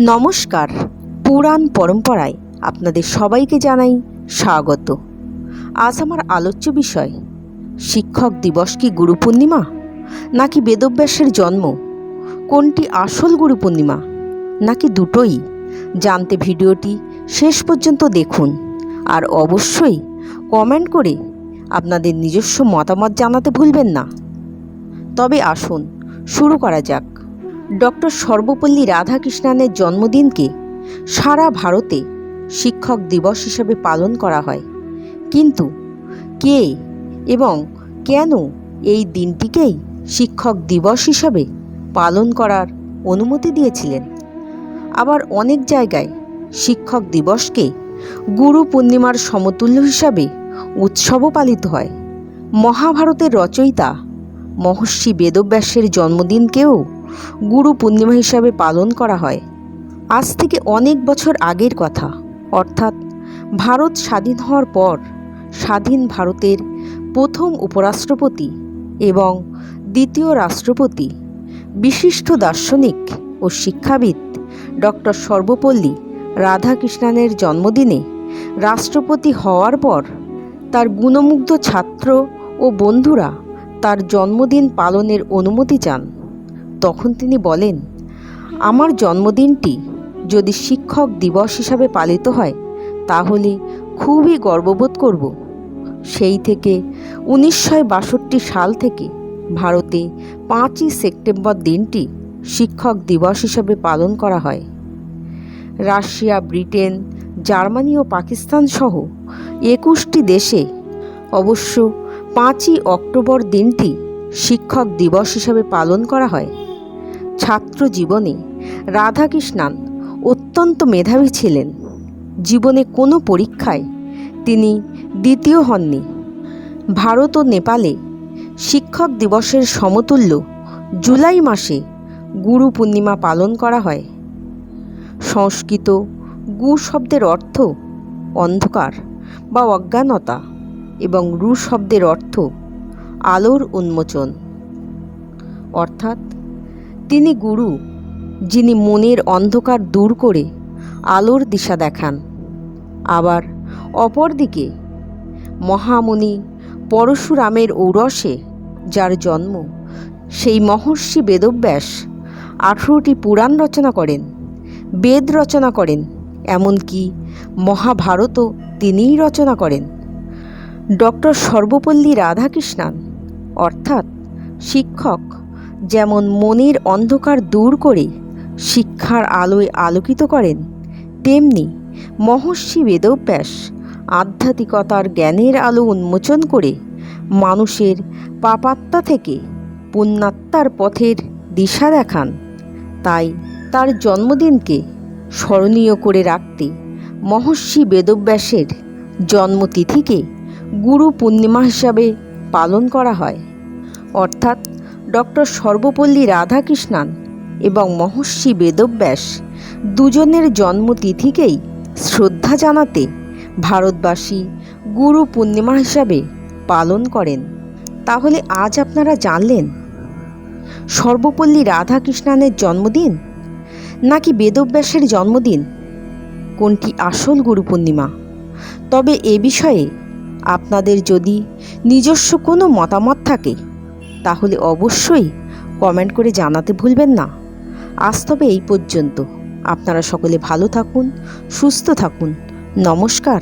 নমস্কার। পুরাণ পরম্পরায় আপনাদের সবাইকে জানাই স্বাগত। আজ আমার আলোচ্য বিষয়, শিক্ষক দিবস কি গুরু পূর্ণিমা, নাকি বেদব্যাসের জন্ম? কোনটি আসল গুরু পূর্ণিমা, নাকি দুটোই? জানতে ভিডিওটি শেষ পর্যন্ত দেখুন আর অবশ্যই কমেন্ট করে আপনাদের নিজস্ব মতামত জানাতে ভুলবেন না। তবে আসুন, শুরু করা যাক। ডক্টর সর্বপল্লী রাধাকৃষ্ণানের জন্মদিনকে সারা ভারতে শিক্ষক দিবস হিসেবে পালন করা হয়। কিন্তু কে এবং কেন এই দিনটিকেই শিক্ষক দিবস হিসাবে পালন করার অনুমতি দিয়েছিলেন? আবার অনেক জায়গায় শিক্ষক দিবসকে গুরু পূর্ণিমার সমতুল্য হিসাবে উৎসবও পালিত হয়। মহাভারতের রচয়িতা মহর্ষি বেদব্যাসের জন্মদিনকেও গুরু পূর্ণিমা হিসাবে পালন করা হয়। আজ থেকে অনেক বছর আগের কথা। অর্থাৎ ভারত স্বাধীন হওয়ার পর স্বাধীন ভারতের প্রথম উপরাষ্ট্রপতি এবং দ্বিতীয় রাষ্ট্রপতি, বিশিষ্ট দার্শনিক ও শিক্ষাবিদ ডক্টর সর্বপল্লী রাধাকৃষ্ণানের জন্মদিনে রাষ্ট্রপতি হওয়ার পর তার গুণমুগ্ধ ছাত্র ও বন্ধুরা তার জন্মদিন পালনের অনুমতি চান। তখন তিনি বলেন, আমার জন্মদিনটি যদি শিক্ষক দিবস হিসাবে পালিত হয়, তাহলে খুবই গর্ববোধ করব। সেই থেকে উনিশশো বাষট্টি সাল থেকে ভারতে পাঁচই সেপ্টেম্বর দিনটি শিক্ষক দিবস হিসাবে পালন করা হয়। রাশিয়া, ব্রিটেন, জার্মানি ও পাকিস্তান সহ একুশটি দেশে অবশ্য পাঁচই অক্টোবর দিনটি শিক্ষক দিবস হিসাবে পালন করা হয়। ছাত্র জীবনে রাধাকৃষ্ণান অত্যন্ত মেধাবী ছিলেন। জীবনে কোনো পরীক্ষায় তিনি দ্বিতীয় হননি। ভারত ও নেপালে শিক্ষক দিবসের সমতুল্য জুলাই মাসে গুরু পূর্ণিমা পালন করা হয়। সংস্কৃত গু শব্দের অর্থ অন্ধকার বা অজ্ঞানতা এবং রু শব্দের অর্থ আলোর উন্মোচন। অর্থাৎ তিনি গুরু, যিনি মনের অন্ধকার দূর করে আলোর দিশা দেখান। আবার অপরদিকে মহামুনি পরশুরামের ঔরসে, যার জন্ম সেই মহর্ষি বেদব্যাস আঠেরোটি পুরাণ রচনা করেন, বেদ রচনা করেন, এমনকি মহাভারতও তিনিই রচনা করেন। ডক্টর সর্বপল্লী রাধাকৃষ্ণান, অর্থাৎ শিক্ষক যেমন মনের অন্ধকার দূর করে শিক্ষার আলোয় আলোকিত করেন, তেমনি মহর্ষি বেদব্যাস আধ্যাত্মিকতার জ্ঞানের আলো উন্মোচন করে মানুষের পাপাত্মা থেকে পুণ্যাত্মার পথের দিশা দেখান। তাই তার জন্মদিনকে স্মরণীয় করে রাখতে মহর্ষি বেদব্যাসের জন্মতিথিকে গুরু পূর্ণিমা হিসাবে পালন করা হয়। অর্থাৎ ডক্টর সর্বপল্লী রাধাকৃষ্ণান এবং মহর্ষি বেদব্যাস দুজনের জন্মতিথিকেই শ্রদ্ধা জানাতে ভারতবাসী গুরু পূর্ণিমা হিসাবে পালন করেন। তাহলে আজ আপনারা জানলেন, সর্বপল্লী রাধাকৃষ্ণানের জন্মদিন নাকি বেদব্যাসের জন্মদিন? কোনটি আসল গুরু পূর্ণিমা? তবে এ বিষয়ে আপনাদের যদি নিজস্ব কোনো মতামত থাকে তাহলে অবশ্যই কমেন্ট করে জানাতে ভুলবেন না। আজ তবে এই পর্যন্ত। আপনারা সকলে ভালো থাকুন, সুস্থ থাকুন। নমস্কার।